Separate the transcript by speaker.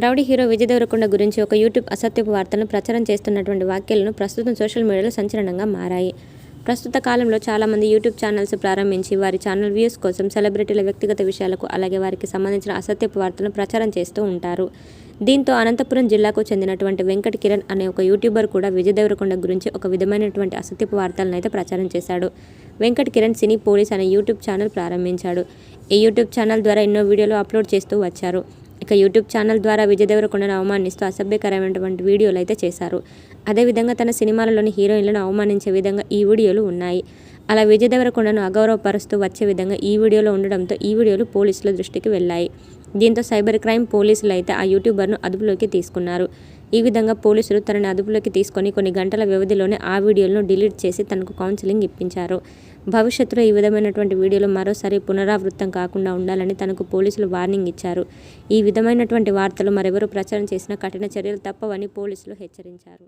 Speaker 1: Rowdy hero Vijay Devarakonda గురించి ఒక YouTube అసత్యపు వార్తలను ప్రచారం చేస్తున్నటువంటి వ్యాఖ్యలను ప్రస్తుతం సోషల్ మీడియాలో సంచలనంగా మారాయి. ప్రస్తుత కాలంలో చాలామంది యూట్యూబ్ ఛానల్స్ ప్రారంభించి వారి ఛానల్ వ్యూస్ కోసం సెలబ్రిటీల వ్యక్తిగత విషయాలకు అలాగే వారికి సంబంధించిన అసత్యపు వార్తలను ప్రచారం చేస్తూ ఉంటారు. దీంతో అనంతపురం జిల్లాకు చెందినటువంటి వెంకట్ కిరణ్ అనే ఒక యూట్యూబర్ కూడా విజయ్ దేవరకొండ గురించి ఒక విధమైనటువంటి అసత్యపు వార్తలను అయితే ప్రచారం చేశాడు. వెంకట్ కిరణ్ సినీ పోలీస్ అనే యూట్యూబ్ ఛానల్ ప్రారంభించాడు. ఈ యూట్యూబ్ ఛానల్ ద్వారా ఎన్నో వీడియోలు అప్లోడ్ చేస్తూ వచ్చారు. ఇక యూట్యూబ్ ఛానల్ ద్వారా విజయ్ దేవరకొండను అవమానిస్తూ అసభ్యకరమైనటువంటి వీడియోలు అయితే చేశారు. అదేవిధంగా తన సినిమాలలోని హీరోయిన్లను అవమానించే విధంగా ఈ వీడియోలు ఉన్నాయి. అలా విజయ్ దేవరకొండను అగౌరవపరుస్తూ వచ్చే విధంగా ఈ వీడియోలో ఉండడంతో ఈ వీడియోలు పోలీసుల దృష్టికి వెళ్ళాయి. దీంతో సైబర్ క్రైమ్ పోలీసులు అయితే ఆ యూట్యూబర్ను అదుపులోకి తీసుకున్నారు. ఈ విధంగా పోలీసులు తనని అదుపులోకి తీసుకొని కొన్ని గంటల వ్యవధిలోనే ఆ వీడియోలను డిలీట్ చేసి తనకు కౌన్సిలింగ్ ఇప్పించారు. భవిష్యత్తులో ఈ విధమైనటువంటి వీడియోలు మరోసారి పునరావృతం కాకుండా ఉండాలని తనకు పోలీసులు వార్నింగ్ ఇచ్చారు. ఈ విధమైనటువంటి వార్తలు మరెవరు ప్రచారం చేసినా కఠిన చర్యలు తప్పవని పోలీసులు హెచ్చరించారు.